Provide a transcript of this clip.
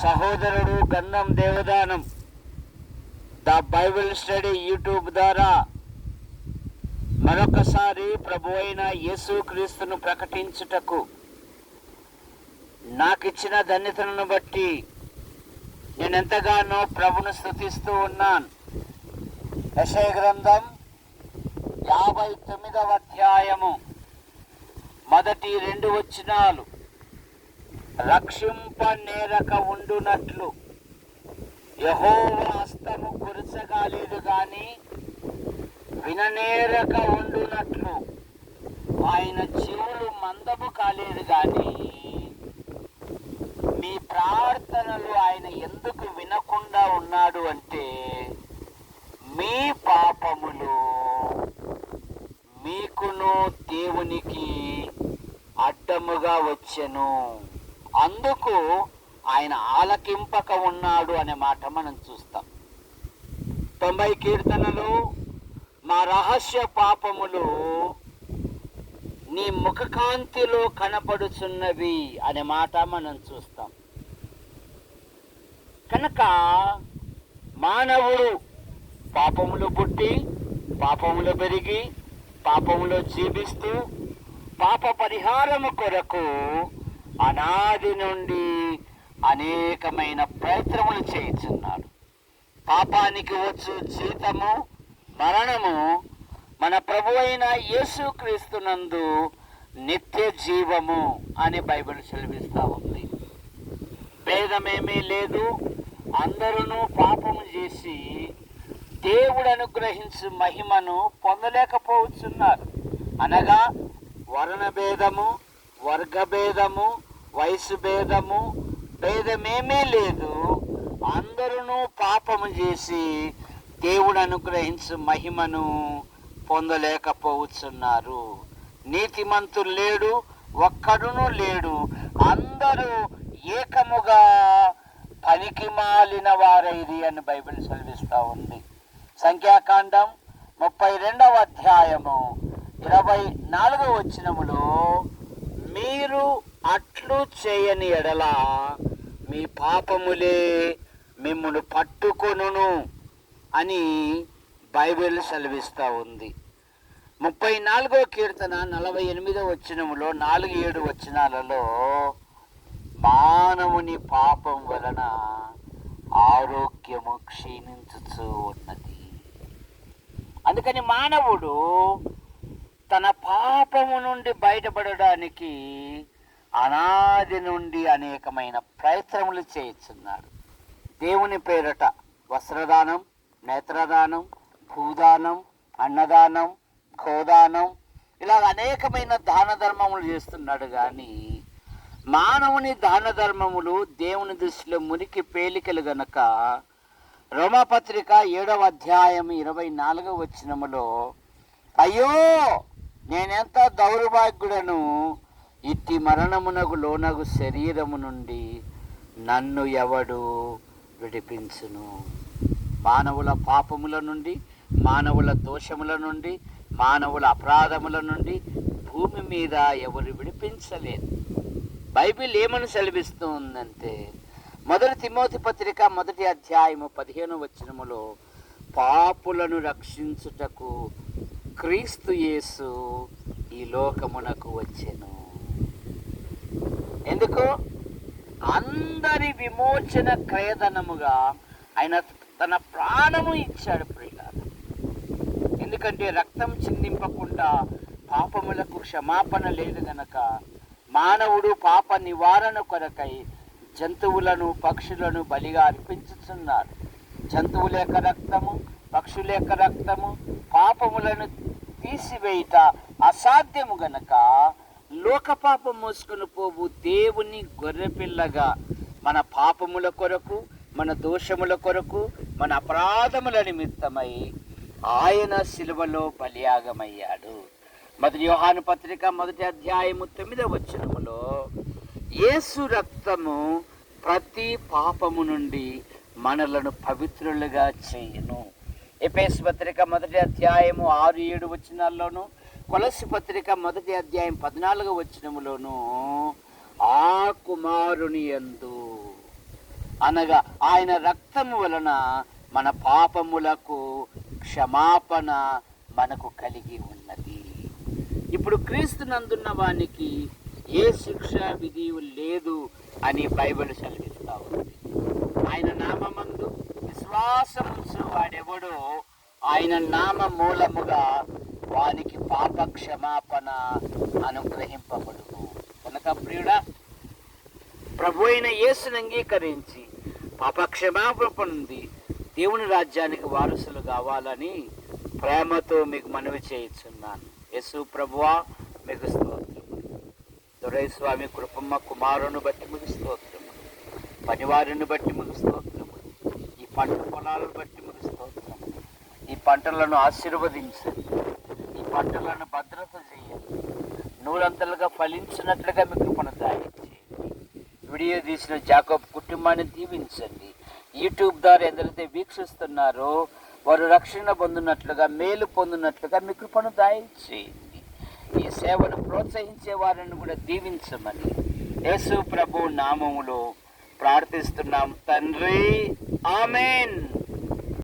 సహోదరుడు Gandham Devadanam. The Bible study YouTube ద్వారా మరొకసారి ప్రభు అయిన యేసుక్రీస్తును ప్రకటించుటకు నాకిచ్చిన ధన్యతలను బట్టి నేను ఎంతగానో ప్రభును స్థుతిస్తూ ఉన్నాను. యశయ గ్రంథం యాభై తొమ్మిదవ అధ్యాయము మొదటి రెండు వచ్చినాలు రక్షింప నేరక ఉండునట్లు యహోవ హస్తము కురచగాలేదు గాని విననేరక ఉండునట్లు ఆయన చెవులు మందము కాలేదు గాని మీ ప్రార్థనలు ఆయన ఎందుకు వినకుండా ఉన్నాడు అంటే మీ పాపములు మీకును దేవునికి అడ్డముగా వచ్చెను. అందుకు ఆయన ఆలకింపక ఉన్నాడు అనే మాట మనం చూస్తాం. తొంభై కీర్తనలు మా రహస్య పాపములు నీ ముఖకాంతిలో కనపడుచున్నవి అనే మాట మనం చూస్తాం. కనుక మానవుడు పాపములు పుట్టి పాపములు పెరిగి పాపములో జీవిస్తూ పాప పరిహారము కొరకు అనాది నుండి అనేకమైన ప్రయత్నములు చేయించున్నాడు. పాపానికి వచ్చు జీతము మరణము మన ప్రభు అయిన యేసుక్రీస్తునందు నిత్య జీవము అని బైబిల్ సెలవిస్తూ ఉంది. భేదమేమీ లేదు. అందరూ పాపము చేసి దేవుడు అనుగ్రహించు మహిమను పొందలేకపోతున్నారు. అనగా వర్ణ భేదము వర్గభేదము వయసు భేదము భేదమేమీ లేదు. అందరూ పాపము చేసి దేవుడు అనుగ్రహించు మహిమను పొందలేకపోవచ్చున్నారు. నీతిమంతులు లేడు ఒక్కడును లేడు. అందరూ ఏకముగా పనికి మాలిన వారైది అని బైబిల్ సెలవిస్తూ ఉంది. సంఖ్యాకాండం ముప్పై రెండవ అధ్యాయము ఇరవై నాలుగవ వచ్చినములో మీరు అట్లు చేయని ఎడల మీ పాపములే మిమ్మను పట్టుకొనును అని బైబిల్ సెలవిస్తూ ఉంది. ముప్పై నాలుగో కీర్తన నలభై ఎనిమిదో వచనములో నాలుగు ఏడు వచనాలలో మానవుని పాపం వలన ఆరోగ్యము క్షీణించుతూ ఉన్నది. అందుకని మానవుడు తన పాపము నుండి బయటపడడానికి అనాది నుండి అనేకమైన ప్రయత్నములు చేస్తున్నాడు దేవుని పేరట వస్త్రదానం నేత్రదానం భూదానం అన్నదానం గోదానం ఇలా అనేకమైన దాన ధర్మములు చేస్తున్నాడు కానీ మానవుని దాన ధర్మములు దేవుని దృష్టిలో మురికి పేలికలు గనక రోమపత్రిక ఏడవ అధ్యాయం ఇరవై నాలుగవ వచనములో అయ్యో నేనెంత దౌర్భాగ్యుడను ఇట్టి మరణమునకు లోనగు శరీరము నుండి నన్ను ఎవడు విడిపించును? మానవుల పాపముల నుండి మానవుల దోషముల నుండి మానవుల అపరాధముల నుండి భూమి మీద ఎవరు విడిపించలేదు. బైబిల్ ఏమని సెలవిస్తుందంటే మొదటి తిమోతి పత్రిక మొదటి అధ్యాయము పదిహేను వచనములో పాపులను రక్షించుటకు క్రీస్తు యేసు ఈ లోకమునకు వచ్చెను. ఎందుకు? అందరి విమోచన క్రయధనముగా ఆయన తన ప్రాణము ఇచ్చాడు ప్రియులారా. ఎందుకంటే రక్తం చిందింపకుండా పాపములకు క్షమాపణ లేదు గనక మానవుడు పాప నివారణ కొరకై జంతువులను పక్షులను బలిగా అర్పించుతున్నారు జంతువుల యొక్క రక్తము పక్షుల యొక్క రక్తము పాపములను తీసివేయుట అసాధ్యము గనక లోక పాపం పోవు. దేవుని గొర్రెపిల్లగా మన పాపముల కొరకు మన దోషముల కొరకు మన అపరాధముల నిమిత్తమై ఆయన శిలువలో బలియాగమయ్యాడు. మొదటి యోహాను పత్రిక మొదటి అధ్యాయము తొమ్మిదవ వచనములో యేసు రక్తము ప్రతి పాపము నుండి మనలను పవిత్రులుగా చేయును. ఎపేస్ పత్రిక మొదటి అధ్యాయము ఆరు ఏడు వచనాల్లోనూ కొలసి పత్రిక మొదటి అధ్యాయం పద్నాలుగు వచ్చినములోను ఆ కుమారుని యందు అనగా ఆయన రక్తము వలన మన పాపములకు క్షమాపణ మనకు కలిగి ఉన్నది. ఇప్పుడు క్రీస్తు నందున్న వానికి ఏ శిక్ష విధి లేదు అని బైబిల్ సెలవిస్తా ఉంది. ఆయన నామందు విశ్వాసం వాడెవడో ఆయన నామ మూలముగా వానికి పాప క్షమాపణ అనుగ్రహింపబడును. కనుక ప్రియుడా ప్రభు అయిన యేసును అంగీకరించి పాపక్షమాపణ పొంది దేవుని రాజ్యానికి వారసులు కావాలని ప్రేమతో మీకు మనవి చేయించున్నాను. యేసు ప్రభువా మీకు స్తోత్రము దొరై స్వామి కృపమ్మ కుమారుని బట్టి మీకు స్తోత్రము పనివారిని బట్టి మీకు స్తోత్రము ఈ పంట పొలాలను బట్టి మీకు స్తోత్రము ఈ పంటలను ఆశీర్వదించండి. పంటలను భద్రత చేయండి నూరంతలుగా ఫలించినట్లుగా మీకు కృపణ వీడియో తీసిన జాకబ్ కుటుంబాన్ని దీవించండి. యూట్యూబ్ ద్వారా ఎందరైతే వీక్షిస్తున్నారో వారు రక్షణ పొందినట్లుగా మేలు పొందినట్లుగా మీ కృపను దాయించేయండి ఈ సేవను ప్రోత్సహించే వారిని కూడా దీవించమని యేసు ప్రభు నామములో ప్రార్థిస్తున్నాం. తండ్రి ఆమెన్.